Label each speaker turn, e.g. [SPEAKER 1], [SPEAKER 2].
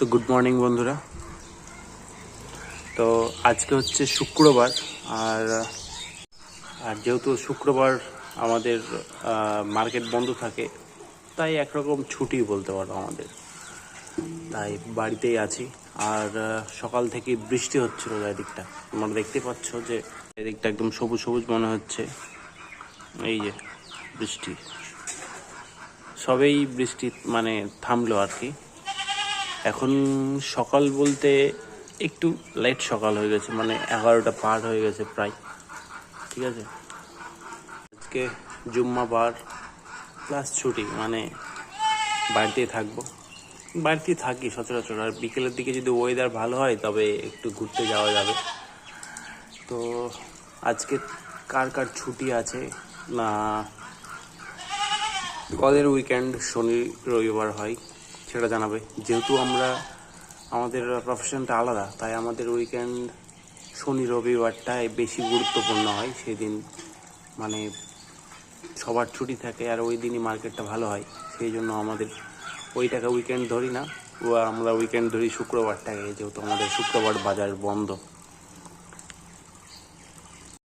[SPEAKER 1] তো good morning বন্ধুরা। তো আজকে হচ্ছে শুক্রবার, আর আর যেহেতু শুক্রবার আমাদের মার্কেট বন্ধ থাকে, তাই একরকম ছুটি বলতে পারো আমাদের। তাই বাড়িতেই আছি, আর সকাল থেকে বৃষ্টি হচ্ছিল এদিকটা তোমরা দেখতে পাচ্ছ যে এদিকটা একদম সবুজ সবুজ মনে হচ্ছে, এই যে বৃষ্টি। সবেই বৃষ্টি মানে থামলো আর কি। এখন সকাল বলতে একটু লেট সকাল হয়ে গেছে মানে এগারোটা পার হয়ে গেছে প্রায়। ঠিক আছে? আজকে জুম্মা বার প্লাস ছুটি মানে বাড়িতেই থাকব। বাড়িতেই থাকি সচরাচর, আর বিকেলের দিকে যদি ওয়েদার ভালো হয়, তবে একটু ঘুরতে যাওয়া যাবে। তো আজকে কার কার ছুটি আছে? না, কদের উইকেন্ড শনি, রবিবার হয়। সেটা জানাবে। যেহেতু আমরা, আমাদের প্রফেশনটা আলাদা, তাই আমাদের উইকেন্ড শনি রবিবারটাই বেশি গুরুত্বপূর্ণ হয়। সেদিন মানে সবার ছুটি থাকে আর ওই দিনই মার্কেটটা ভালো হয়। সেই জন্য আমাদের ওইটাকে উইকেন্ড ধরি না। আমরা উইকেন্ড ধরি শুক্রবারটাকে, যেহেতু আমাদের শুক্রবার বাজার বন্ধ।